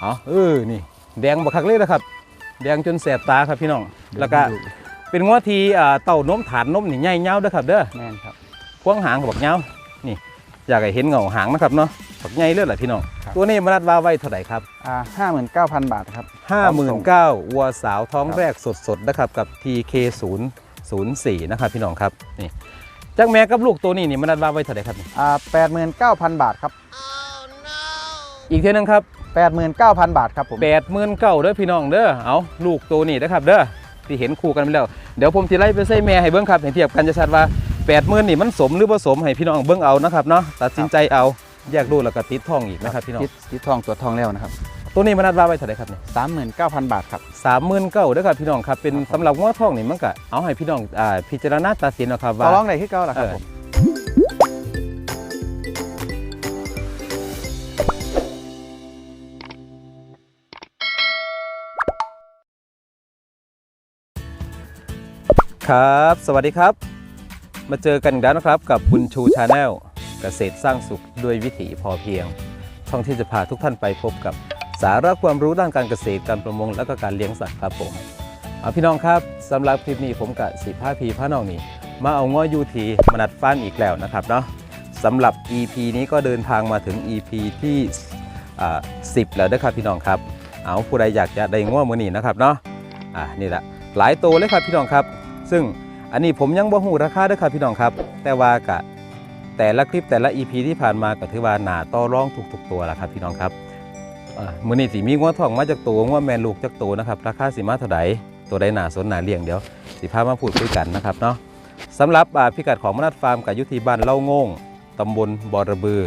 เอาเออนี่แดงบักคักเลยนะครับ แดงจนแสบตาครับพี่น้อง แล้วก็เป็นงวทีอ่าเต่านมฐานนมนี่ใหญ่เงาวเด้อครับเด้อแม่นครับพวงหางกับบักเงาวนี่อยากให้เห็นเงาหางนะครับเนาะบักใหญ่เลยแหละพี่น้องครับตัวนี้มานัดว่าไว้เท่าไหร่ครับอ่าห้าหมื่นเก้าพันบาทครับ59,000วัวสาวท้องครับแรกสดๆนะครับกับ TK 0 0 4นะครับพี่น้องครับนี่จักแม่กับลูกตัวนี้นี่มานัดว่าไว้เท่าไหร่ครับนี่อ่าแปดหมื่นเก้าพันบาทครับ อีกเทีนึงครับ แปดหมื่นเก้าพันบาทครับผม แปดหมื่นเก้าเด้อพี่น้องเด้อเอาลูกตัวนี้นะครับเด้อที่เห็นคู่กันไปแล้วเดี๋ยวผมจะไล่ไปใส่แม่ให้เบิ้งครับให้เทียบกันจะชัดว่าแปดหมื่นนี่มันสมหรือผสมให้พี่น้องเบิ้งเอานะครับเนาะตัดสินใจเอาแยกดูแล้วก็ติดทองอีกนะครับพี่น้องติดติดทองตัวจทองแล้วนะครับ ตัวนี้มันนัดว่าไว้เท่าไหร่ครับเนี่ยสามหมื่นเก้าพันบาทครับ สามหมื่นเก้าเด้อครับพี่น้องครับเป็นครับผมสำหรับง้อทองนี่มันก็เอาให้พี่น้องอ่าพิจารณาตัดสินเอาครับต่ว่าอรองไหนที่เก้าล่ะครับเออ ครับ สวัสดีครับ มาเจอกันอีกแล้วนะครับกับบุญชูชาแนลเกษตรสร้างสุขด้วยวิถีพอเพียง ช่องที่จะพาทุกท่านไปพบกับสาระความรู้ด้านการเกษตรการประมงและก็การเลี้ยงสัตว์ครับผมเอาพี่น้องครับสำหรับคลิปนี้ผมกับสิผ้าพีพระน้องนี่มาเอาง้อยูทีมานัดฟ้านอีกแล้วนะครับเนาะสำหรับ EP นี้ก็เดินทางมาถึง EP ที่อ่า10 แล้วนะครับพี่น้องครับ เอาผู้ใดอยากจะได้ง้อมือนี้นะครับเนาะอ่านี่แหละหลายตัวเลยครับพี่น้องครับ ซึ่งอันนี้ผมยังบ่หูราคาเด้อครับพี่น้องครับ แต่ว่ากะแต่ละคลิปแต่ละ EP ที่ผ่านมาก็ถือว่าหนาต่อร้องทุกๆตัวแล้วครับพี่น้องครับมือนี้สิมีงัวทองมาจากตัวงัวแม่ลูกจากตัวนะครับราคาสิมาเท่าใดตัวใดหนาสนหนาเลี้ยงเดี๋ยวสิพามาพูดคุยกันนะครับเนาะสำหรับพิกัดของมนัดฟาร์มกับยุทธีบ้านเล่างงตำบลบอระบือ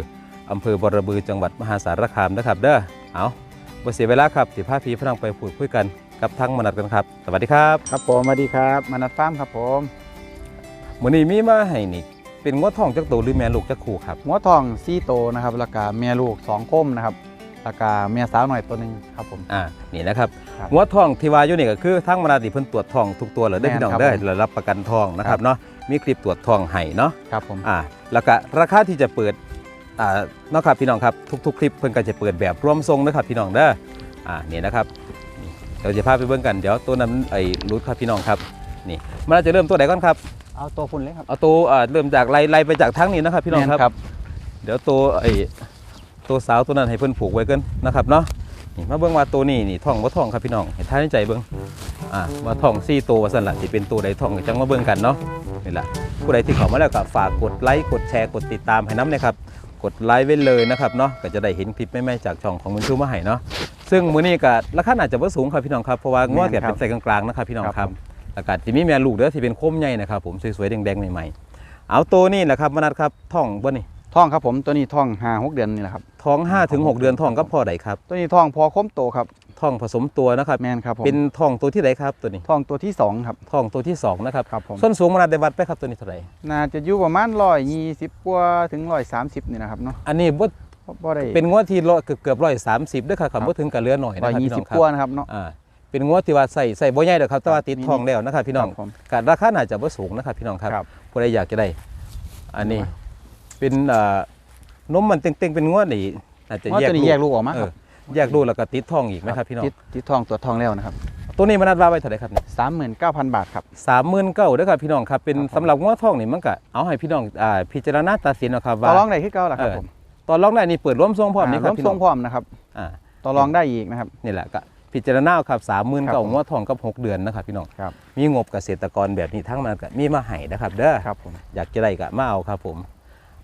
อำเภอบอระบือจังหวัดมหาสารคามนะครับ เด้อเอาบ่เสียเวลาครับสิพาพีพนังไปพูดคุยกัน กับทั้งมนัดกันครับ สวัสดีครับครับผมสวัสดีครับมานัดฟาร์มครับผมมื้อนี้มีมาให้นี่เป็นงวดทองจักตัวหรือแม่ลูกจักคู่ครับหัวทองซี่โตนะครับแล้วก็เมียลูกสองก้มนะครับแล้วก็เมียสาวหน่อยตัวหนึ่งครับผมอ่านี่นะครับครับงวดทองที่ว่าอยู่นี่ก็คือทั้งมนาติเพิ่นตรวจทองทุกตัวเลยได้อแม่นพี่น้องครับได้อผมแล้วรับประกันทองนะคครัรับบเนาะมีคลิปตรวจทองให้เนาะครับผมอ่าแล้วก็ราคาที่จะเปิดอ่าเนาะครับพี่น้องครับทุกๆ คลิปเพิ่นก็จะเปิดแบบร่วมทรงนะครับพี่น้องเด้ออ่านี่นะครับนี่ เดี๋ยวจะพาไปเบิ่งกันเดี๋ยวตัวนั้นไอ้รูทครับพี่น้องครับนี่มันน่าจะเริ่มตัวไหนก่อนครับเอาตัวฝุ่นเลยครับเอาตัวอ่าเริ่มจากไล่ไล่ไปจากทั้งนี้นะครับพี่น้องครับแม่ครับเดี๋ยวตัวไอ้ตัวสาวตัวนั้นให้เพิ่นผูกไว้กันนะครับเนาะนี่มาเบิ่งว่าตัวนี้นี่ท่องว่าท่องครับพี่น้องเห็นท่าในใจเบิ่งอ่าว่าท่องซี่ตัวว่าสั่นละสิเป็นตัวใดท่องก็จังมาเบิ่งกันเนาะนี่แหละผู้ใดที่เข้ามาแล้วก็ฝากกดไลค์กดแชร์กดติดตามให้น้ำนะครับกดไลค์ไว้เลยนะครับเนาะก็จะได้เห็นคลิปใหม่ๆจากช่องของมันชูมาให้เนาะ ซึ่งมื้อนี้ก็ราคาอาจจะบ่สูงครับพี่น้องครับเพราะว่างวดแกเป็นใส่กลางๆนะครับพี่น้องครับอากาศที่มีแม่ลูกเด้อที่เป็นโคมใหญ่นะครับผมสวยๆแดงๆใหม่ๆเอาตัวนี้แหละครับมนัดครับท่องบ่นี่ท่องครับผมตัวนี้ท่องห้าหกเดือนนี่แหละครับท้อง5ถึง6เดือนท้องก็พอได้ครับ ตัวนี้ท่องพอค้มโตครับท้องผสมตัวนะครับแมนครับผมเป็นท้องตัวที่ไหนครับตัวนี้ท่องตัวที่สองครับท้องตัวที่สองนะครับครับผมส้นสูงมนาได้วัดไปครับตัวนี้เท่าไหร่น่าจะอยู่ประมาณร้อยยี่สิบกว่าถึงร้อยสามสิบนี่นะครับเนาะอันนี้บ่ บ่ได้เป็นงวดที่ร้อยเกือบเกือบร้อยสามสิบด้วยครับคำว่าถึงกับเหลือหน่อยร้นะอยครับยี่พี่น้สิอบงคกว่ารับนะครับเนาะอ่าเป็นงวดที่ว่าใส่ใส่บ่ใหญ่ดอกครับแต่ว่าติดนี่ท้องแล้วนะครับพี่น้องครับผมการราคาน่าจะบ่สูงนะครับพี่น้องครับครับผู้ใดอยากจะได้ อันนี้เป็นเอ่อนมมันเต็งๆเป็นงวดนี่อาจจะว่าแยกตัวนี้แยกลูกออกมาเอครัอบแยกลูกแล้วก็ติดท้องอีกไหมครับพี่น้องติดติดทองตัวจทองแล้วนะครับตัวนี้มันนัดว่าไว้เท่าไหร่ครับนี่สามหมื่นเก้าพันบาทครับสามหมื่นเก้าด้วยครับพี่น้องครับเป็นครับผมสำหรับงวดทองนี่มันก็เอาให้พี่น้องอ่าพิจารณาตัดสินเอาครับต่ว่าอรองได้ที่เก้าล่ะครับเออผม ตอนร้องได้นี่เปิดร่วมทรงพร้อมนี่คร่รับวมพี่ทน้รองงพร้อมนะครับอ่าต่อรองได้อีกนะครับ นี่แหละก็พิจารณาเอาครับสามหมื่นครัเก้าบผม งวดทองกับหกเดือนนะครับพี่น้องครับมีงบเกษตรกรแบบนี้ทั้งมันก็มีมาให้นะครับเด้อ ครับผม อยากจะได้ก็มาเอาครับผม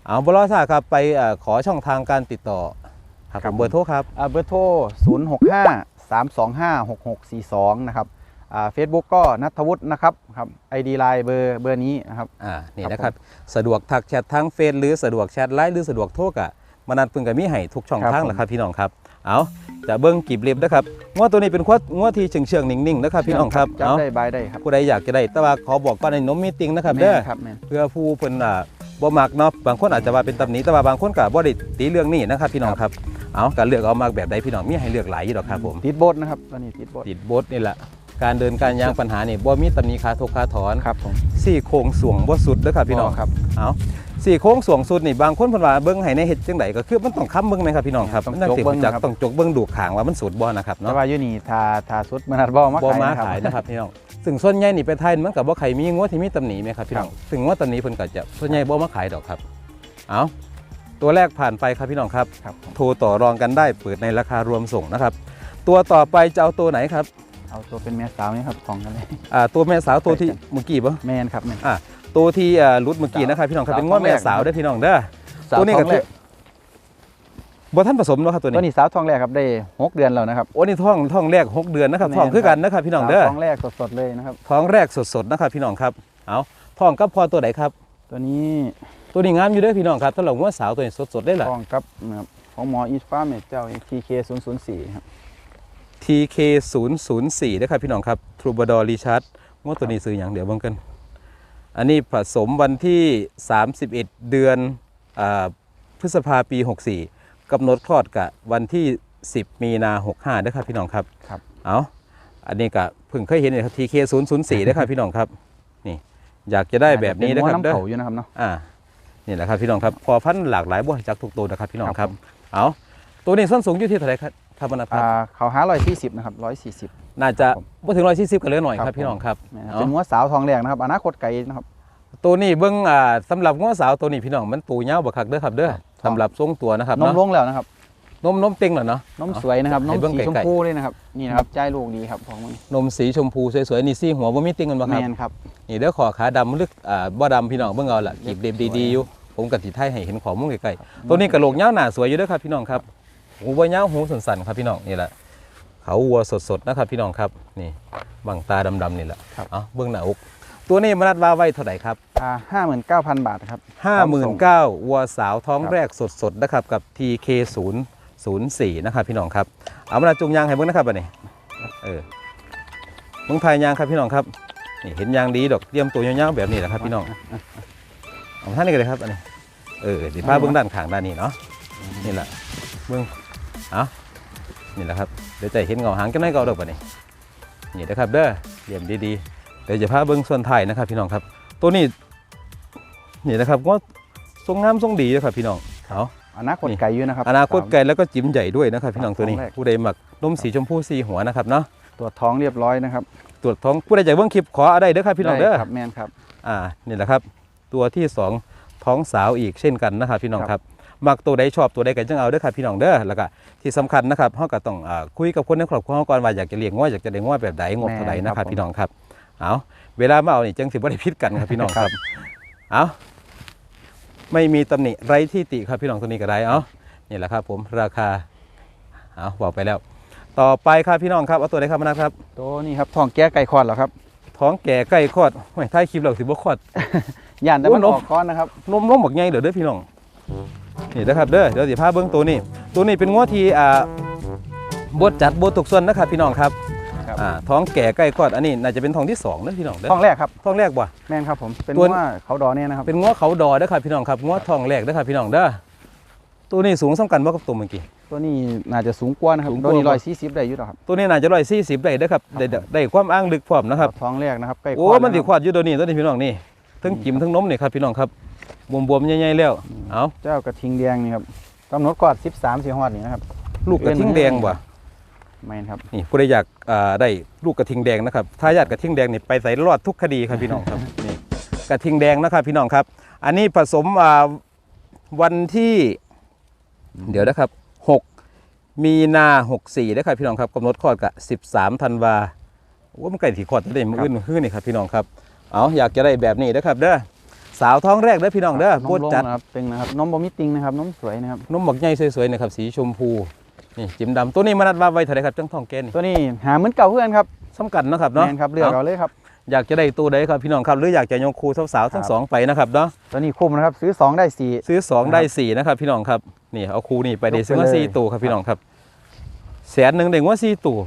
เอาบลอซ่าครับไปเอ่อขอช่องทางการติดต่อครับผมเบอร์โทรครับ อ่าเบอร์โทร 0 6 5 3 2 5 6 6 4 2 นะครับอ่าเฟซบุ๊กก็นัทวุฒินะครับครับไอดีไลน์เบอร์เบอร์นี้นะครับ อ่า นี่ครับนะครับ สะดวกทักแชททั้งเฟซหรือสะดวกแชทไลน์หรือสะดวกโทรกะ มานัดเพิ่งกับมีให้ทุกช่องครับทางผมแหละครับพี่น้องครับเอาจะเบิ้งกีบเล็บนะครับงวดตัวนี้เป็นงวดงวดที่เชิงเชิงๆนิ่งๆนะครับพี่น้องครับจับเอาได้บายได้ครับ ผู้ใดอยากจะได้แต่ว่าขอบอกก่อนในนมมีติงนะครับเด้อแม่นครับแม่น เพื่อผู้เพิ่นอ่าบ่มักเนาะบางคนอาจจะว่าเป็นตำหนิแต่ว่าบางคนก็บ่ได้ตีเรื่องนี้นะครับพี่น้องครับเอาการเลือกเอามากแบบใดพี่น้องมีให้เลือกหลายอยู่ดอกครับผม ติดโบทนะครับตอนนี้ติดโบทติดบดนี่แหละ การเดินการยางปัญหานี่บ่มีตำหนิคาทกคาถอน ครับผมซี่โครงสูงบ่สุดเด้อครับพี่น้อง ครับ เอา สี่โค้งสวงสุดนี่บางคนเพิ่นว่าเบิ่งให้ในเฮ็ดจังไดก็คือมันต้องค้ำเบิ่งไหมครับพี่น้องครับต้องมันจังสิจกเบิ่งรู้จักครับต้องจกเบิ่งดูขางว่ามันสุดบ่นะครับแต่เนาะว่าอยู่นี่ทาทาสุดมันนัดบ่มาบ่ขายมานะครับขายนะครับพี่น้องซึ่งส่วนใหญ่นี่ไปไทยมันก็บ่ใครมีงัวที่มีตำหนิไหมครับพี่น้องซึ่งงัวตำหนิเพิ่นก็จะส่วนใหญ่บ่มาขายดอกครับเอาตัวแรกผ่านไปครับพี่น้องครับครับโทรต่อรองกันได้เปิดในราคารวมส่งนะครับ ตัวต่อไปจะเอาตัวไหนครับ เอาตัวเป็นแม่สาวนี่ครับของกันเลยอ่าตัวแม่สาวตัวที่ใช่ครับเมื่อกี้ปะแม่นครับแม่น ตัวที่อ่ารุดเมื่อกี้นะครับพี่น้องครับสาวเป็นง้อแม่ท้องแรกสาวเด้อพี่น้องเด้อสาวตัวนี้ท้ก็องแรคือกบ่ท่านผสมเนาะครับตัวตัวนี้นี้สาวท้องแรกครับได้หกเดือนแล้วนะครับโอ้นี่ท้องท้องแรกหกเดือนนะครับแม่นท้องคือกันนะครับพี่น้องเด้อสาวท้องแรกสดๆเลยนะครับท้องแรกสดๆนะครับพี่น้องครับเอาท้องกับพอตัวไหนครับ ตัวนี้ตัวนี้งามอยู่เด้อพี่น้องครับถ้าเราง้อสาวตัวนี้สดๆได้ล่ะท้องกับนะครับของหมออีสฟ้าเมดเจ้า TK 0 0 4ครับ TK 0 0 4นะครับพี่น้องครับ Troubadour Richard ง้อตัวนี้ซื้ออย่างเดี๋ยวเบิ่งกัน อันนี้ผสมวันที่ 31 เดือนอาพฤษภาปี 64กำหนดคลอดกับวันที่ 10 มีนา65นะครับพี่น้องครับครับเอาอันนี้ก็เพิ่งเคยเห็นเลยครับ TK 0 0 4 นะครับพี่น้องครับนี่อยากจะได้แบบนี้นะเป็ครับน้ำเด้อเขาอยู่นะครับเนาะอ่านี่แหละครับพี่น้องครับพอพันธุ์หลากหลายบ่จากทุกตัวนะครับพี่น้องครับเอาตัวนี้ส้นสูงอยู่ที่เท่าไหร่ครับ ท่านบรรณพัฒอ่าน์เขาหาร้อยสี่สิบนะครับร้อยสี่สิบ น่าจะผมบ่ถึง140กันเลยหน่อยคครัรับบพี่น้องครับนะครับเอาเป็นมัวสาวทองแรกนะครับอนาคตไกลนะครับ ตัวนี้เบิ่งอ่าสำหรับง้อสาวตัวนี้พี่น้องมันตูยาวบักคักเด้อครับเด้อครับ สำหรับทรงตัวนะครับนมเนาะลงแล้วนะครับนมนมเต็งเหรอเนาะ นมสวยนะครับนให้มเบิ่งสีชมไกลๆพูเลยนะครับนี่นะครับใจลูกดีครับของมันนมสีชมพูสวยๆนี่ซี่หัวบ่มีติงกันบ่คแมรับ นครับ นี่เด้อขอขาดำลึกอ่าบ่ดำพี่น้องเบิ่งเอาล่ะกีบเด็บดีๆอยู่ผมกับสิไทยให้เห็นของมุ้งใกล้ๆตัวนี้กระโหลกยาวหน้าสวยอยู่เด้อครับพี่น้องครับ หูบ่ยาวหูสั้นๆครับพี่น้องนี่แหละเขาวัวสดๆนะครับพี่น้องครับนี่บังตาดำๆนี่แหละครับเอาเบิ่งหน้าอกตัวนี้มนัดว่าไว้เท่าไหร่ครับอ่าห้าหมื่นเก้าพันบาทครับ59,000วัวสาวท้องครับแรกสดๆนะครับกับ TK 0 0 4นะครับพี่น้องครับเอามาจุงยางให้เบิ่งนะครับบัดนี้เออเบิ่งทายยางครับพี่น้องครับนี่เห็นยางดีดอกเตรียมตัวยาวๆแบบนี้แหละครับพี่น้องเอาท่านนี้กันเลยครับอันนี้เออเดี๋ยวพาเบิ่งด้านข้างด้านนี้เนาะนี่แหละ เบิ่งเอานี่แหละครับเดี๋ยวจะเห็นเงาหางกันไม่เกาดอกบัดนี้นี่นะครับเด้อเยี่ยมดีๆเดี๋ยวจะพาเบิ่งส่วนท้ายนะครับ พี่น้องครับ ตัวนี้นี่นะครับก็ทรงงามทรงดีนะครับพี่น้องเอาอนาคตไกลอยู่นะครับอนาคตไกลแล้วก็จิ้มใหญ่ด้วยนะครับ พี่น้องตัวนี้ท้องแรกผู้ใดหมักนมสีชมพูสีหัวนะครับเนาะตัวจท้องเรียบร้อยนะครับ ตรวจท้องผู้ใดอยากเบิ่งคลิปขอเอาได้เด้อครับพี่น้องเด้อได้ครับแมนครับ อ่านี่แหละครับ ตัวที่สองท้องสาวอีกเช่นกันนะครับพี่น้องครับ มักตัวใดชอบตัวใดกันจังเอาเด้อครับพี่น้องเด้อแล้วก็ที่สำคัญนะครับเฮาก็ต้องอ่าคุยกับคนในครอบครัวเฮาก่อนว่าอยากจะเลี้ยงง้ออยากจะเลี้ยงง้อแบบใดงบเท่าใดนะครับพี่น้องครับเอาเวลามาเอานี่จังสิบ่ได้พิดกันครับพี่น้องครับเอาไม่มีตำหนิไร้ที่ติครับพี่น้องตัวนี้ก็ได้เอานี่แหละครับผมราคาเอาบอกไปแล้วต่อไปครับพี่น้องครับเอาตัวใดครับมานะครับ ตัวนี้ครับท้องแก้ไก่คลอดแล้วครับท้องแก่ใกล้คลอดไม่ท้ายคลิปเราสิบ่คลอดย่านแต่มันโอ้อนมอกก้อนนะครับนมนมบักใหญ่เด้อเด้อพี่น้อง นี่นะครับเด้อเดี๋ยวสิพาเบิ่งตัวนี้ ตัวนี้เป็นงัวที่อ่าบดจัดบดตกส่วนนะครับพี่น้องครับครับ อ่าท้องแก่ใกล้คลอดอันนี้น่าจะเป็นท้องที่สองนะพี่น้องเด้อท้องแรกครับ ท้องแรกบ่ แมนครับผม เป็นตัว ว่าเขาดอเนี่ยนะครับ เป็นงัวเขาดอเด้อครับพี่น้องครับงัวท้องแรกเด้อครับพี่น้องเด้อตัวนี้สูงสำคัญบ่กับตัวเมื่อกี้ ตัวนี้น่าจะสูงกว่านะครับสูงกว่าตัวนี้ร้อยสี่สิบได้อยู่หรอกครับ ตัวนี้น่าจะ140ได้เด้อครับได้ได้ได้ความอ้างลึกพร้อมนะครับท้องแรกนะครับใกล้คลโอ้อดมันสิแล้วคลอดอยู่ตัวนี้ตัวนี้พี่น้องนี่ทั้งจิ้มทั้งนมนี่ครับพี่น้องครับ บวมๆใหญ่ๆแล้วเอาเจ้ากระทิงแดงนี่ครับกำหนดกอดสิบสามสี่หอดนี่นะครับลูกกระทิงแดงบ่แมนครับนี่ผู้ใดอยากอ่าได้ลูกกระทิงแดงนะครับทายาทกระทิงแดงนี่ไปใส่รอดทุกคดีครับพี่น้องครับนี่กระทิงแดงนะครับพี่น้องครับ อันนี้ผสมอ่าวันที่ เดี๋ยวนะครับ6มีนา64นะครับพี่น้องครับกำหนดคลอดกับ13ธันวาว่ามันใกล้ถี่คลอดจะได้มืออื่นมืออื่นนี่ครับพี่น้องครับเอาอยากจะได้แบบนี้นะครับเด้อ สาวท้องแรกเด้อพี่น้องเด้อนมโคตรลงจัดนะครับเป็นนะครับนมบอมิติงนะครับนมสวยนะครับนมหมกใหญ่สวยๆนะครับสีชมพูนี่จิ้มดำตัวนี้มานัดว่าไว้เท่าไหรครับจังทองแกนนี่ตัวนี้หาเหมือนเก่าเพื่อนครับสำคัญนะครับแมเนาะนครับเลือกเอาเลยครับอยากจะได้ตัวใดครับพี่น้องครับหรืออยากจะยกครูสาวๆทั้งครับสองไปนะครับเนาะตัวนี้คุ้มนะครับซื้อสองได้สี่ซื้อ2ครับได้ 4 นะครับพี่น้องครับนี่เอาครูนี่ไปเดยกไปซื้อมาเลยสี่ตัวครับพี่น้องครับแสนหนึ่งเด้งว่าสี่ตัว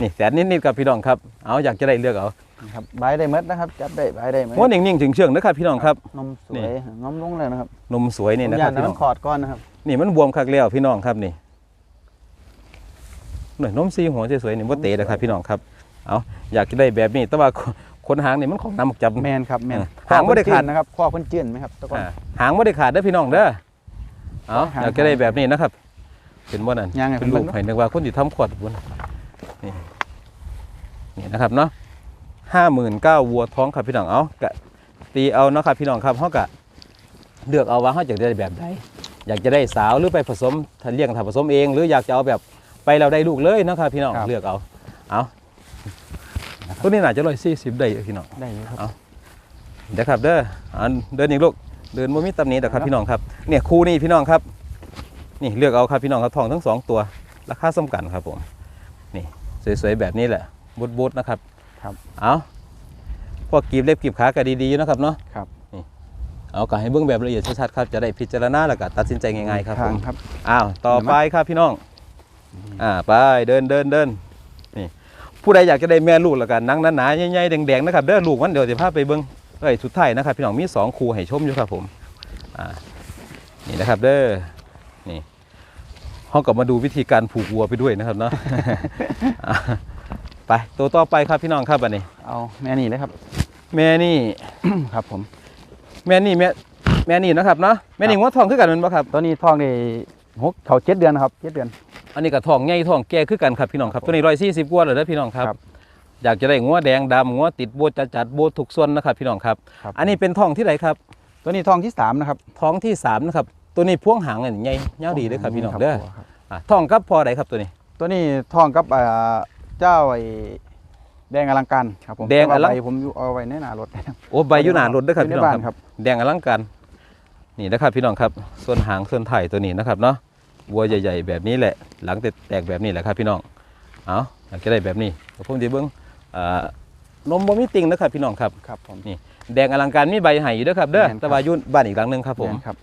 นี่แสนนิดๆครับพี่น้องครับเอาอยากจะได้เลือกเอา ครับบายได้หมดนะครับ จับได้บายได้หมดม้วนนิ่งๆถึงเชื่องนะครับพี่น้องครับนมสนี่วยนมลงเลยนะครับนมสวยนี่นะคย่ารับนพี่น้ำน้มัองนขอดก้อนนะครับนี่มันบวมคักแล้วพี่น้องครับนี่หน่อยนมซีหัวสวยๆนี่บ่เตะนะครับพี่น้องครับเอาอยากจะได้แบบนี้แต่ว่าขนหางนี่มันของน้ำหมกจับแมนครับแมนเออหางบ่ได้ขาดข้อเพิ่นจืนะครับข้อเพิ่นจื้นไหมครับตะกอนอ่าหางไม่ได้ขาดเด้อพี่น้องเด้อเอาหางอยากจะได้แบบนี้นะครับเป็นว่านั่นย่างไงเป็นลูกเพิ่นเบิ่งไผ่นึกว่าคนที่ทำขวดบุญนี่นี่นะครับเนาะ ห้าหมื่นเก้าวัวท้องครับพี่น้องเอากะตีเอาเนาะครับพี่น้องครับเขากะเลือกเอาว่าเขาอยากได้แบบใดอยากจะได้สาวหรือไปผสมถ้าเลี้ยงถ้าผสมเอง หรืออยากจะเอาแบบไปเราได้ลูกเลยเนาะครับพี่น้องครับ เลือกเอาเอาตัวนี้น่าจะร้อยสี่สิบได้อยู่พี่น้อง ได้อยู่ครับเอาเดี๋ยวครับเด้ออันเดินอีกลูกเดินบ่มีตำหนี้แต่ครับพี่น้องครับเนี่ยคู่นี้พี่น้องครับ นี่เลือกเอาครับพี่น้องครับทองทั้งสองตัวราคาสมกันครับผมนี่สวยๆแบบนี้แหละบุดๆนะครับ ครับ เอาพวกกีบเล็บกีบขาก็ดีๆอยู่นะครับเนาะครับนี่เอาก็ให้เบิ่งแบบละเอียดชัดๆครับจะได้พิจารณาแล้วก็ตัดสินใจง่ายๆครับผทางมครับ อ้าวต่อไปครับพี่น้อง อ่าไปเดินเดินเดินนี่ผู้ใดอยากจะได้แม่ลูกแล้วกันนังหนาๆใหญ่ๆแดงๆนะครับเด้อลูกมันเดี๋ยวจะพาไปเบิ่งเอ้ยสุดท้ายนะครับ พี่น้องมีสองคู่ให้ชมอยู่ครับผมอ่านี่นะครับเด้อนี่ห้องกลับมาดูวิธีการผูกวัวไปด้วยนะครับเนาะอะ ไปตัวต่อไปครับพี่น้องครับอันนี้ เอาแม่นี่เลยครับ แม่นี่ ครับผม แม่นี่แม่แม่นี่นะครับเนาะแม่นี่งวดทองคือกันแมันบ่ครับตัวนี้ท้องได้หกเขาเจ็ดเดือนนะครับเจ็ดเดือน อันนี้ก็ทองใหญ่ทองแก่คือกันครับพี่น้องครับ ตัวนี้ร้อยสี่สิบกว่าเลยนะพี่น้องครับครับอยากจะได้งัวแดงดำงัวติดโบจัดจัดๆโบทุกส่วนนะครับพี่น้องครับครับ อันนี้เป็นทองที่ไหนครับ ตัวนี้ท้องที่สามนะครับท้องที่สามนะครับตัวนี้พ่วงหางอันใหญ่ยาวดีเลยครับพี่น้องเด้อครับอะทองกับพอใดครับตัวนี้ ตัวนี้ท้องกับอ่า เจ้าไอ้แดงอลังการครับผมแดงอลังต่ว่าใบผมอยู่เอาไว้ในหน้ารถโอ้ใบอยุนารถเด้อครับอยู่พี่ในน้องบ้านคครัรับบแดงอลังการนี่นะครับพี่น้องครับ ส่วนหางส่วนไถ่ตัวนี้นะครับเนาะวัวใหญ่ ๆ แบบนี้แหละ หลังแตกๆแบบนี้แหละครับพี่น้องเอาอยากจะได้แบบนี้เดี๋ยวผมจะเบิ้งอ่านมบ่มีติงนะครับพี่น้องครับครับผมแดงอลังการมีใบไห้อยู่เด้อครับเด้อแม่นครับแตะวาอยุ่นบ้านอีกหลังหนึงครับผมแม่นครับ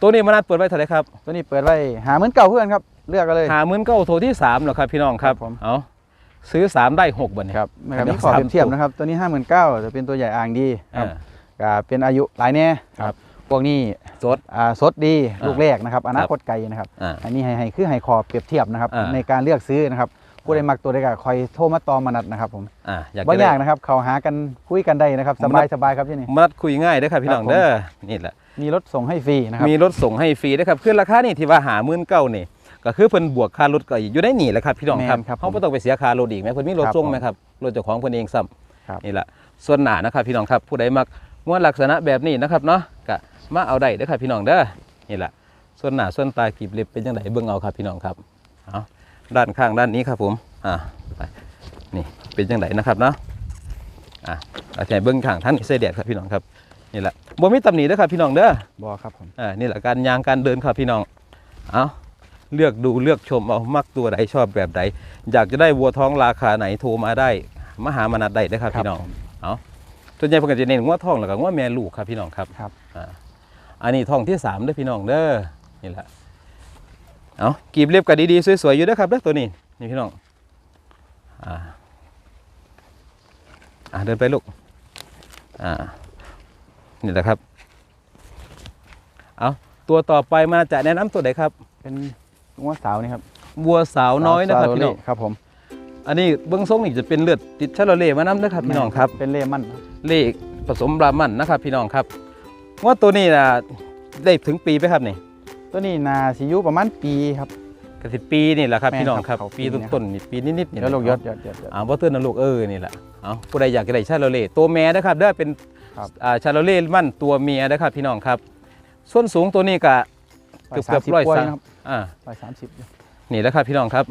ตัวนี้มานัดเปิดไว้เท่าไหรครับ ตัวนี้เปิดไว้หาเหมือนเก่าเพื่อนครับเลือกกันเลยหาหมื่นเก้าโทรที่สามเหรอครับพี่น้องครับครับผมเอา ซื้อสามได้หกบัดนี้ครับไม่ครับเดี๋ยวมีขอสามเปรียบเทียบตัวนะครับ ตัวนี้ห้าหมื่นเก้าจะเป็นตัวใหญ่อ่างดีครับอ่าก็เป็นอายุหลายแน่ครับพวกนี้สดอ่าสดดีอ่าลูกแรกนะครับอนาคตไกลนะครับอ่าอันนี้ให้ให้คือให้ขอเปรียบเทียบนะครับอ่าในการเลือกซื้อนะครับผู้ใดมักตัวใดก็คอยโทรมาตอมมานัดนะครับผมอ่าอยากบ่จะได้ยากนะครับเขาหากันคุยกันได้นะครับผสมบายนัดสบายครับที่นี่มานัดคุยง่ายเด้อครับพี่น้องครับผมเด้อนี่แหละมีรถส่งให้ฟรีนะครับมีรถส่งให้ฟรีนะครับคือราคานี่ที่ว่าหาหมื่นเก้านี่ ก็คือเพิ่นบวกค่ารถก็อยู่ได้หนีแหละครับพี่น้องครับแม่นครับเขาไม่ต้องไปเสียค่ารถอีกไหมเพิ่นมีรถครับส่งผมไหมครับรถเจ้าของเพิ่นเองซ้ครับำนี่แหละส่วนหนานะครับพี่น้องครับผู้ใดมักงวดลักษณะแบบนี้นะครับเนาะก็มาเอาได้เด้อครับพี่น้องเด้อนี่แหละส่วนหนาส่วนตากีบเล็บเป็นจังไดเบิ่งเอาครับพี่น้องครับเอาด้านข้างด้านนี้ครับผมอ่าไปนี่เป็นจังไดนะครับเนาะอะอาจารย์เบิ่งข้างท่านเสด็จครับพี่น้องครับนี่แหละบ่มีตำหนิเด้อครับพี่น้องเด้อบอครับผม อ่านี่แหละการยางการเดินครับพี่น้อง เอา เลือกดูเลือกชมเอามักตัวใดชอบแบบใดอยากจะได้วัวท้องราคาไหนโทรมาได้มาหามานัดได้นะครับพี่น้องเอาส่วนใหญ่เพิ่นก็จะเน้นงัวท้องแล้วก็งัวแม่ลูกครับพี่น้องครับครับอ่าอันนี้ท้องที่สามเด้อพี่น้องเด้อนี่แหละเอากีบเรียบก็ดีๆสวยๆอยู่เด้อครับเด้อตัวนี้นี่พี่น้องอ่าอ่าเดินไปลูกอ่านี่แหละครับเอาตัวต่อไปมาจะแนะนำตัวไหนครับเป็น งัวสาวนี่ครับวัวสาวน้อยนะครับสาวพี่น้องเล่ครับผม อันนี้เบื้องทรงนี่จะเป็นเลือดติดชาโลเล่มานำนะครับพี่น้องครับ เป็นเลมันครับเล่ผสมบรามันนะครับพี่น้องครับว่าตัวนี้นะได้ถึงปีไหมครับนี่ตัวนี้นาสิอยุประมาณปีครับกสิปีนี่แหละครับแม่นพี่น้องครับครับปีเขาปีต้นๆนี่ปีนิดๆนี่เดี๋ยวลูกยยศยศยศยศอ่าบ่เตือนนะลูกเออนี่แหละเอาผู้ใดอยากจะได้ชาโลเล่ตัวแม่นะครับเด้อเป็นครับอ่าชาโลเล่มันตัวเมียนะครับพี่น้องครับ ส่วนสูงตัวนี้ก็ เกือบเกือบ130ร้อยกว่าสามนะครับอ่าร้อยสามสิบนี่แหละครับพี่น้องครับ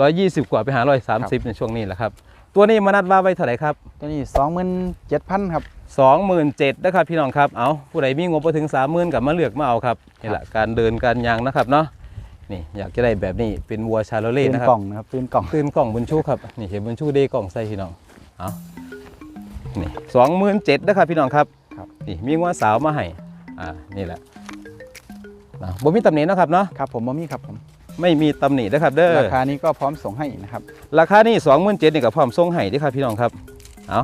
ร้อยยี่สิบกว่าไปหาร้อยสามสิบในช่วงนี้แหละครับ ตัวนี้มานัดว่าไว้เท่าไหร่ครับ ตัวนี้สองหมื่นเจ็ดพันครับสองหมื่นเจ็ดนะครับพี่น้องครับ เอาผู้ใดมีงบไปถึงสามหมื่นกับมาเลือกมาเอาครับนี่แหละการเดินการยางนะครับเนาะนี่อยากจะได้แบบนี้เป็นวัวชาโลเล่ตื่นนะครักบล่องนะครับตื่นกล่องตื่นกล่องบนชูครับนี่เห็นบนชูเดกล่องใส่พี่น้องเอานี่สองหมื่นเจ็ดนะครับพี่น้องครับครับนี่มีงัวสาวมาให้อ่านี่แหละ นะบ่มีตำหนินะครับเนาะครับผมบ่มีครับผม ไม่มีตำหนินะครับเด้อราคานี้ก็พร้อมส่งให้นะครับ ราคานี่สองหมื่นเจ็ดนี่กับพร้อมส่งให้เด้วยครับพี่น้องครับ เอา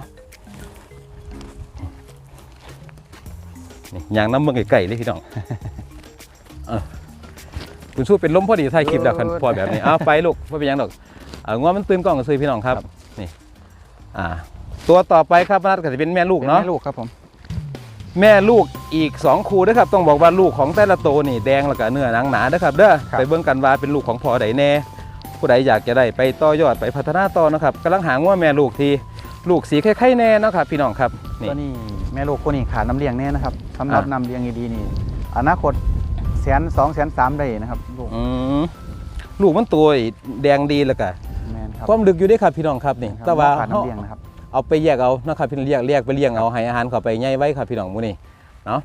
นี่ยางน้ำเมืองไก่ๆเลยพี่น้อง เออคุณสู้เป็นล้มพอดีถ่ายคลิปแล้วคันพอแบบนี้ เอาไปลูกไม่เป็นหยังดอกเอาง้อมันตื่นกล้องกันซื้อพี่น้องครับ ครับ นี่ อ่า ตัวต่อไปครับนัดก็จะเป็นแม่ลูกเป็นเนาะแม่ลูกครับผม แม่ลูก อีก 2 คู่นะครับต้องบอกว่าลูกของแต่ละตัวนี่แดงแล้วก็เนื้อหนังหนานะครับเด้อไปเบิ่งกันว่าเป็นลูกของพ่อใดแน่ผู้ใดอยากจะได้ไปต่อยอดไปพัฒนาต่อนะครับกำลังหาว่าแม่ลูกที่ลูกสีคล้ายๆแน่เนาะครับพี่น้องครับนี่ ตัวนี้แม่ลูกคนนี้ขาดน้ำเลี้ยงแน่นะครับสำหรับอะ น้ำเลี้ยงดีๆนี่อนาคตแสนสองแสนสามได้นะครับลูกอืมลูกมันตัวแดงดีแล้วก็แมนครับความลึกอยู่เด้ครับพี่น้องครับนี่ครับแต่ว่า ขาดเฮาน้ำเลี้ยงนะครับ เอาไปแยกเอานะครับพี่น้องเรียกเรียกไปเลี้ยงเอาให้อาหารเข้าไปใหญ่ไว้ครับพี่น้องหมื้นี้ เนาะ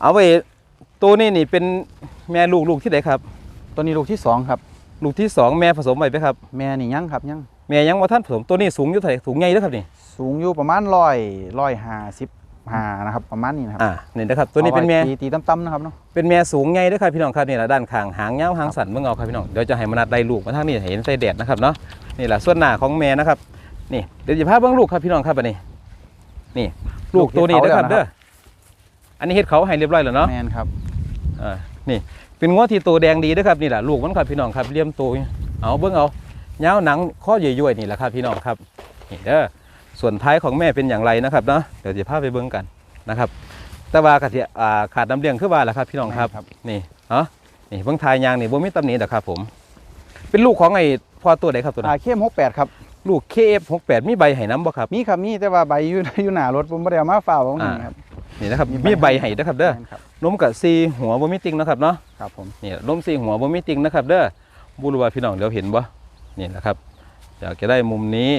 เอาไปตัวนี้นี่เป็นแม่ลูกลูกที่ไหนครับตัวนี้ลูกที่สองครับ ลูกที่สองแม่ผสมไว้ไหมครับ แม่นี่ยังครับยังแม่ยังว่าท่านผสมตัวนี้สูงอยู่เท่าไหร่สูงใหญ่เด้อครับนี่สูงอยู่ประมาณร้อยร้อยห้าสิบห้านะครับประมาณนี้นะครับอ่านี่นะครับตัวนี้เป็นแม่อาไตีตีตั้มๆนะครับเนาะเป็นแม่สูงใหญ่เด้อครับพี่น้องครับนี่แหละด้านข้างหางยาวหางสั้นเบิ่งเอาครับพี่น้องเดี๋ยวจะให้มนัดได้ลูกมาทางนี้ให้เห็นใส่แดดนะครับเนาะนี่แหละส่วนหน้าของแม่นะครับนี่เดี๋ยวจะพาเบิ่งลูกครับพี่น้องครับอันนี้นี่ ลูกตัวนี้นะครับเด้อ อันนี้เฮ็ดเขาให้เรียบร้อยแล้วเนาะแมนครับอ่านี่เป็นงัวที่ตัวแดงดีนะครับนี่แหละลูกมันครับพี่น้องครับเลี่ยมตัวเอาเบิ่งเอาเงาวหนังข้อใหญ่ๆนี่แหละครับพี่น้องครับนี่เด้อส่วนท้ายของแม่เป็นอย่างไรนะครับเนาะเดี๋ยวจะพาไปเบิ่งกันนะครับแต่ว่ากะทิอ่าขาดน้ำเลี้ยงคือว่าแหละครับพี่น้องครับแม่นครับนี่เนาะนี่เบิ่งทายยางนี่บ่มีตำหนิดอกครับผม เป็นลูกของไอ้พ่อตัวใดครับตัวนั้อ่านเข้มหกแปดครับลูก KF68 มีใบให้น้ำบ่ครับมีครับมีแต่ว่าใบอยู่อยู่หน้ารถผมไม่ได้เอามาฝ่ากตรงนี้อ่าครับ นี่นะครับมีมีใบใบให้นะครับเด้อแม่นครับนมกับซีหัวบ่มีติงนะครับเนาะครับผมนี่นมซีหัวบ่มีติงนะครับ เด้อบุรุษว่าพี่น้องเดี๋ยวเห็นบ่นี่นะครับอยากจะได้มุมนี้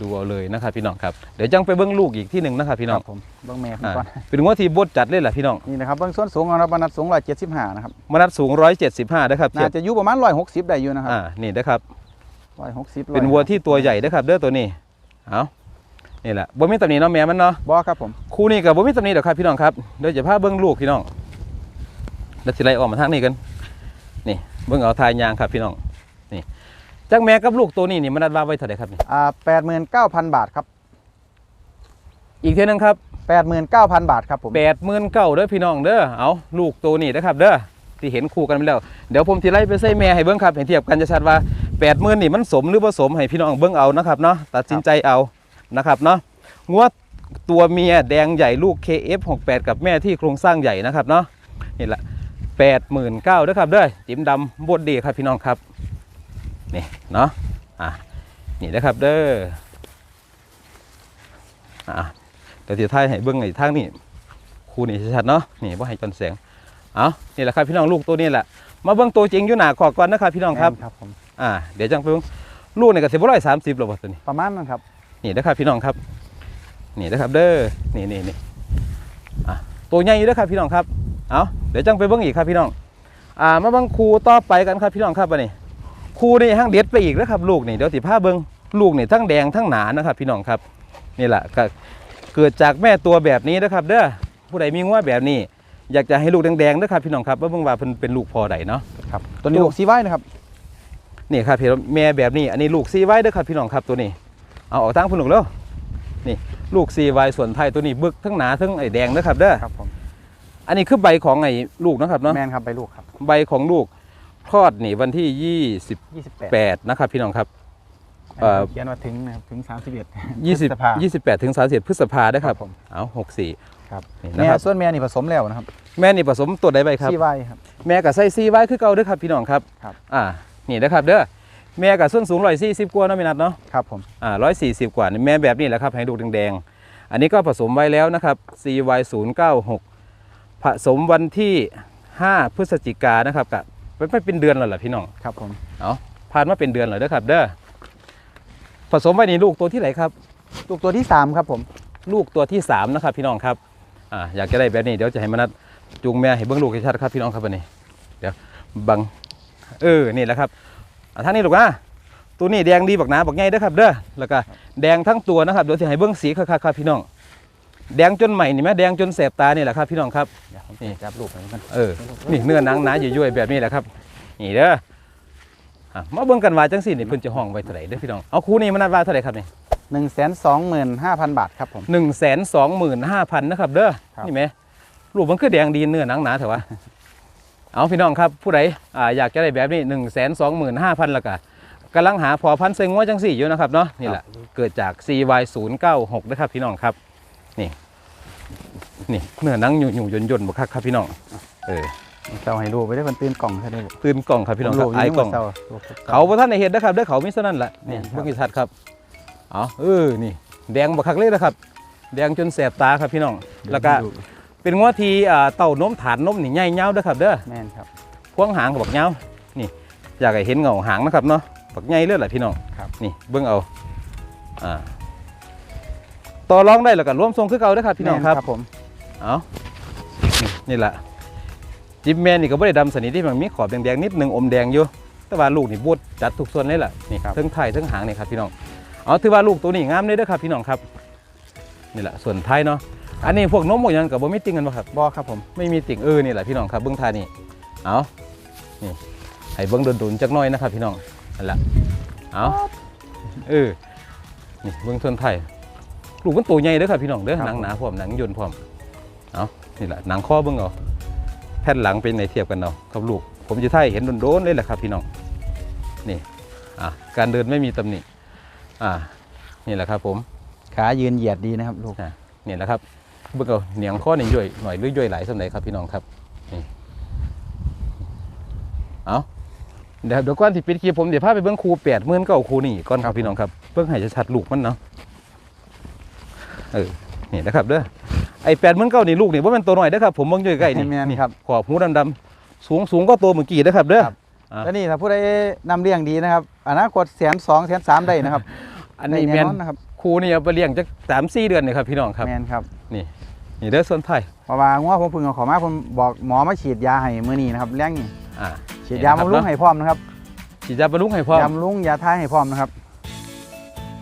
ดูเอาเลยนะครับพี่น้องครับเดี๋ยวจังไปเบิ่งลูกอีกที่หนึ่งนะครับพี่น้องครับผมเบิ้งแม่ผมอ่าก่อนเป็นงัวที่บดจัดเลยล่ะพี่น้องนี่นะครับเบิ้งส้นสูงของเราบรรทัดสูงร้อยเจ็ดสิบห้านะครับมนัดสูง175นะครับเทีน่ายบจะอยู่ประมาณร้อยหกสิบได้อยู่นะครับอ่านี่นะครับร้อยหกสิบเป็นวัวที่ตัวใหญ่นะครับเด้อตัวนี้เอา นี่แหละบ่มีตำหนิเนาะแม่มันเนาะบอครับผมคู่นี้กับบ่มีตำหนิดอกครับพี่น้องครับเดี๋ยวจะพาเบิ้งลูกพี่น้องเดี๋ยวสิไล่ออกมาทางนี้กันนี่เบิ้งเอาทายยางครับพี่น้องนี่จักแม่กับลูกตัวนี้นี่มันนัดว่าไว้เท่าไหร่ครับนี่อ่าแปดหมื่นเก้าพันบาทครับอีกเท่านึงครับแปดหมื่นเก้าพันบาทครับผมแปดหมื่นเก้าเด้อพี่น้องเด้อเอาลูกตัวนี้นะครับเด้อที่เห็นคู่กันไปแล้วเดี๋ยวผมสิไล่ไปใส่แม่ให้เบิ้งครับให้เทียบกันจะชัดว่าแปดหมื่นนี่มันสมหรือผสมให้พี่น้องเบิ้งเอานะครับเนาะตัดสินใจเอา นะครับเนาะงวดตัวเมียแดงใหญ่ลูก KF68 กับแม่ที่โครงสร้างใหญ่นะครับเนาะนี่แหละแปดหมื่นเก้าด้วยครับเด้อจิ้มดำบดดีครับพี่น้องครับนี่เนาะอะนี่นะครับเด้ออะเดี๋ยวจะท้ายให้เบิ้งในทางนี่คู่นี่ชัดๆเนาะนี่ว่าให้จนแสงเอานี่แหละครับพี่น้องลูกตัวนี้แหละมาเบิ้งตัวจริงอยู่หนาขอกก่อนนะครับพี่น้องครับแม่นครับผมอ่าเดี๋ยวจังไปเบิ่งลูกนี่ก็สิบร้อยสามสิบหรอวะตัวนี้ประมาณนั้นครับ นี่นะครับพี่น้องครับ นี่นะครับเด้อนี่นี่นี่อะตัวใหญ่อยู่เด้อครับพี่น้องครับเอาเดี๋ยวจังไปเบิ่งอีกครับพี่น้องอ่ามาเบิ่งครูต่อไปกันครับพี่น้องครับอันนี้ครูนี่ห้างเด็ดไปอีกแล้วครับลูกนี่เดี๋ยวสิพาเบิ่งลูกนี่ทั้งแดงทั้งหนานะครับ พี่น้องครับนี่แหละก็เกิดจากแม่ตัวแบบนี้นะครับ เด้อผู้ใดมีงัวแบบนี้ อยากจะให้ลูกแดงๆนะครับพี่น้องครับว่าเบิ่งว่าเพิ่นเป็นลูกพอใดเนาะครับตัวนี้ลูกลูกซีไว้นะครับนี่ครับพี่น้องแม่แบบนี้อันนี้ลูกซีไว้เด้อครับพี่น้องครับตัวนี้ เอาออกตั้งพุ่นลูกแล้วนี่ลูกซีไว้ส่วนไทยตัวนี้บึกทั้งหนาทั้งไอ้แดงเด้อครับเด้อครับผมอันนี้คือใบของไอ้ลูกนะครับเนาะแมนครับไปลูกครับ ใบของลูกคลอดนี่วันที่ยี่สิบแปด28นะครับพี่น้องครับ เอ่อ เขียนว่าถึงนะครับถึงสามสิบเอ็ด20 28ถึง30พฤษภาได้อครับผม เอา64 ครับนี่แม่นะครับส่วนแม่นี่ผสมแล้วนะครับแม่นี่ผสมตัวใดใบครับ ซีไว้ครับ แม่กับไส้ซีไว้คือเก่าเด้อครับพี่น้องครับ ครับ อ่า นี่นะครับเด้อ แม่กับส้นสูง140กว่าเนาะพี่นัดเนาะครับผมอ่า140กว่านี่แม่แบบนี้แหละครับให้ลูกแดงๆอันนี้ก็ผสมไว้แล้วนะครับ CY 096ผสมวันที่ 5 พฤศจิกายนนะครับกับไม่เป็นเดือนแล้วล่ะพี่น้องครับผมผ่านมาเป็นเดือนแล้วเด้อครับ เด้อผสมไว้นี่ลูกตัวที่ไหนครับ ลูกตัวที่สามครับผม ลูกตัวที่ 3 นะครับ พี่น้องครับอ่าอยากจะได้แบบนี้เดี๋ยวจะให้มานัดจูงแม่ให้เบิ้งลูกให้ชัดครับพี่น้องครับวันนี้ เดี๋ยวบังเออนี่แหละครับ อ่าท่างนี้ลูกนะตัวนี้แดงดีบักหนาบักใหญ่เด้อครับเด้อแล้วก็แดงทั้งตัวนะครับเดี๋ยวจะให้เบิ้งสีคักๆครับพี่น้อง แดงจนใหม่นี่แม่แดงจนแสบตานี่แหละครับพี่น้องครับ เดี๋ยวผมนี่จับลูกไปมันเออ นี่เนื้อหนังหนายุ่ยๆแบบนี้แหละครับ นี่เด้ออะมาเบิ่งกันว่าจังสี่นี่เพิ่นจะห้องไว้เท่าไหร่เด้อพี่น้อง เอาคู่นี้มันนัดว่าเท่าไหร่ครับนี่หนึ่งแสนสองหมื่นห้าพันบาทครับผม หนึ่งแสนสองหมื่นห้าพันนะครับเด้อ ครับ นี่ไหมรูปมันคือแดงดีเนื้อหนังหนาเถอะวะ เอาพี่น้องครับผู้ใดอ่าอยากจะได้แบบนี้หนึ่งแสนสองหมื่นห้าพันละกะกำลังหาพอพันธุ์เซงว่าจังสี่อยู่นะครับเนาะนี่แหละเกิดจาก CY096 นะครับพี่น้องครับ นี่นี่เนื้อหนังหยุ่ๆย่นๆบ่คักครับพี่น้องเออเจ้าให้ลูกไปได้คนตื่นกล่องใช่ไหมลูกตื่นกล่องครับพี่น้องครับลูไอ้กล่องเจ้าเขาบ่ท่านในเห็ดนะครับเด้อเขามีเท่านั้นแหละนี่แม่นครับเพิ่งกิทัดครับอ๋อเออนี่ แดงบักคักเลยนะครับ แดงจนแสบตาครับพี่น้องแล้วก็ เป็นงวทีอ่าเต่านมฐานนมนี่ใหญ่ยาวเด้อครับเด้อแม่นครับพวงหางก็บักยาวนี่ อยากให้เห็นเงาหางนะครับเนาะบักใหญ่เลยแหละพี่น้องครับนี่เบิ่งเอาอ่าต่อรองได้แล้วก็ร่วมทรงคือเก่าเด้อครับพี่น้องครับแม่ผมเอานี่นี่แหละจิมแมนนี่ก็ไม่ได้ดำสนิทที่มันมีขอบแดงๆนิดหนึงอมแดงอยู่แต่ว่าลูกนี่บดจัดทุกส่วนเลยล่ะนี่ทั้งไทายทั้งหางนี่ครับพี่น้องเอาถือว่าลูกตัวนี้งามเลยเด้อครับพี่น้องครับนี่แหละส่วนท้ายเนาะ อันนี้พวกนมหมดยังกับบ่มีติ่งกันบ่ครับบอครับผมไม่มีติ่งเออนี่แหละพี่น้องครับเบื้องทายนี่เอานี่ให้เบื้องโดนๆจักหน้อยนะครับพี่น้องนั่นแหละเอาเออนี่เบื้องส่วนไทายลูกมันตัวใหญ่เด้อครับพี่น้องเด้อหนังหนาพร้อมหนังยนต์พร้อมเอานี่แหละหนังข้อเบิ้งเอาแผ่นหลังเป็นในเทียบกันเอากับลูกผมจะถ่ายเห็นโดนๆเลยแหละครับพี่น้องนี่อะการเดินไม่มีตำหนิอ่านี่แหละครับผมขายืนเหยียดดีนะครับลูกนี่แหละครับ เบิ้งเอาเหนียงข้อนี่ย่อยหน่อยหรือย่อยหลายสำไหนครับพี่น้องครับนี่เอาเดี๋ยวเดี๋ยวก่อนที่ปิดคลิปผมเดี๋ยวพาไปเบิ้งครูแปดหมื่นเก้าครูนี่ก่อนครับพี่น้องครับเบิ้งให้ชัดๆลูกมันเนาะเออนี่นะครับเด้อไอ้แปดหมื่นเก้านี่ลูกนี่ว่าเป็นตัวหน่อยเด้อครับผมเบิ้งอยู่ใกล้ๆนี่แม่นนี่ครับขอบหูดำๆสูงสูงก็ตัวเมื่อกี้นะครับเด้อครับอะแล้วนี่ถ้าผู้ใดนำเลี้ยงดีนะครับอนาคตแสนสองแสนสามได้นะครับ อันนี้ได้แมแน่นนอนนะครับครูนี่เอาไปเลี้ยงจักสามสี่เดือนเลยครับพี่น้องครับแมนครับนี่ นี่เด้อส่วนไทยเพราะว่างัวผมเพึ่งเอาเขอมาผมบอกหมอมาฉีดยาให้มื้อนี้นะครับเลี้ยงนี่อ่าฉีดยาบำรุงให้พร้อมนะครับฉีดยาบำรุงให้พร้อมยาบำรุงยาทายให้พร้อมนะครับ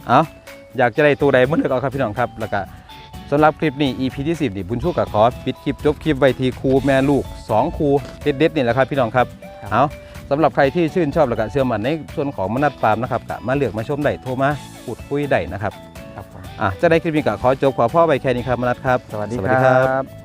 เอาอยากจะได้ตัวใดเมื่อเลือกเอาครับพี่น้องครับแล้วก็สำหรับคลิปนี้ EP ที่10ดิบุญชูกับขอปิดคลิปจบคลิปไว้ที่ครูแม่ลูกสองครูเด็ดๆนี่แหละครับพี่น้องครับครับเอาสำหรับใครที่ชื่นชอบแล้วก็เชื่อมั่นในส่วนของมนัดปาล์มนะครับก็มาเลือกมาชมได้โทรมาพูดคุยได้นะครับครับผม อะจะได้คลิปนี้ก็ขอจบขอพ่อไปแค่นี้ครับมนัสครับ สวัสดีครับ